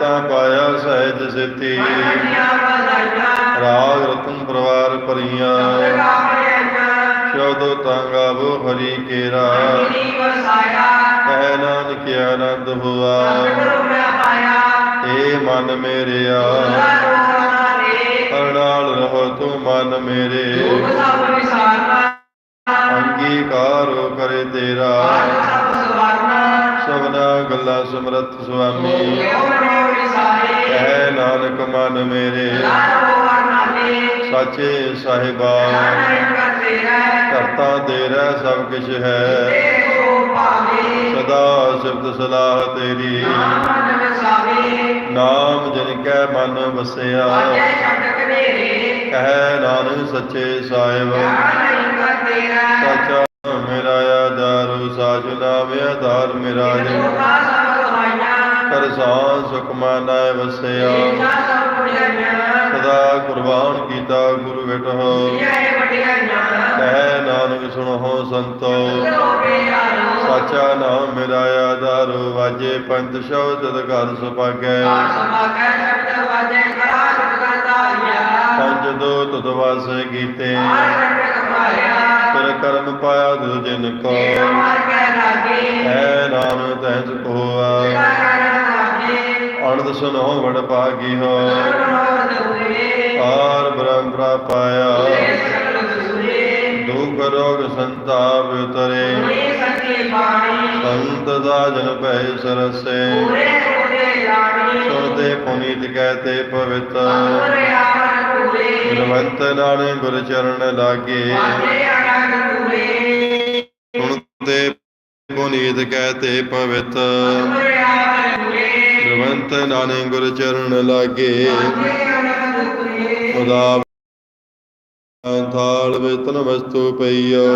ਤਾਂ ਪਾਇਆ ਸਹਿਜ ਸਿੱਤੀ। ਰਾਗ ਰਤਨ ਪਰਵਾਰ ਪਰੀਆਂ ਸ਼ਬਦੋ ਤਾਂ ਗਾਵੋ ਹਰੀ ਕੇਰਾ। ਕਹਿ ਨਾਨਕ ਆਨੰਦ ਹੁਆ। ਏ ਮਨ ਮੇਰਿਆ। ਹਰਨਾਲ ਰਹੋ ਤੂੰ ਮਨ ਮੇਰੇ। ਅੰਗੀਕਾਰੋ ਕਰੇ ਤੇਰਾ। ਗੱਲਾਂ ਸਮਰੱਥ ਸੁਆਮੀ। ਕਹਿ ਨਾਨਕ ਮਨ ਮੇਰੇ, ਸਾਚੇ ਸਾਹਿਬਾ, ਕਰਤਾ ਤੇਰਾ ਸਭ ਕੁਛ ਹੈ। ਸਦਾ ਸਿਫਤ ਸਲਾਹ ਤੇਰੀ। ਨਾਮ ਜਨ ਕੈ ਮਨ ਵਸਿਆ, ਕਹਿ ਨਾਨਕ ਸੱਚੇ ਸਾਹਿਬ ਸਾਚਾ ਮੇਰਾ ਆਧਾਰ ਸਾਚ ਨਾਮ ਆਧਾਰ ਮੇਰਾ ਜਨ। ਕਰ ਸਾਂ ਸੁਖ ਮਾਨੈ ਵਸਿਆ। ਸਦਾ ਕੁਰਬਾਨ ਕੀਤਾ ਗੁਰੂ ਬੇਟੋ ਕਹਿ ਨਾਨਕ ਸੁਣੋ ਸੰਤੋ। ਸਾਚਾ ਨਾਮ ਮੇਰਾ ਆਧਾਰ ਵਾਜੇ ਪੰਜ ਸ਼ਬਦ ਘਰ ਸੁਭਾਗੈ। ਪੰਜ ਦੋ ਤੁਧ ਵਾਸ ਕੀਤੇ ਫਿਰ ਕਰਮ ਪਾਇਆ ਦੁ ਜਿਨ ਕੋ। ਹੈ ਨਾਮ ਤੈਸ ਕੋਆ। ਅਨੰਦ ਸੁਨੋ ਵਡ ਭਾਗੀ ਹੋ। ਆਰ ਬ੍ਰਹਮ ਪ੍ਰਾ ਪਾਇਆ। ਦੁਖ ਰੋਗ ਸੰਤਾਪ ਉਤਰੇ। ਸੰਤ ਦਾ ਜਨ ਭੈ ਸਰਸੇ। ਸੁਣਦੇ ਪੁਨੀਤ ਕਹਤੇ ਪਵਿੱਤ ਗੁਰਵੰਤ ਨਾਨੇ ਗੁਰ ਚਰਨ ਲਾਗੇ। ਸੁਣਦੇ ਪੁਨੀਤ ਕਹਤੇ ਪਵਿੱਤ। ਗੁਰਵੰਤ ਨਾਨੇ ਗੁਰ ਚਰਨ ਲਾਗੇ। ਉਦਾ ਥਾਲ ਵੇਤਨ ਵਸਤੂ ਪਈਓ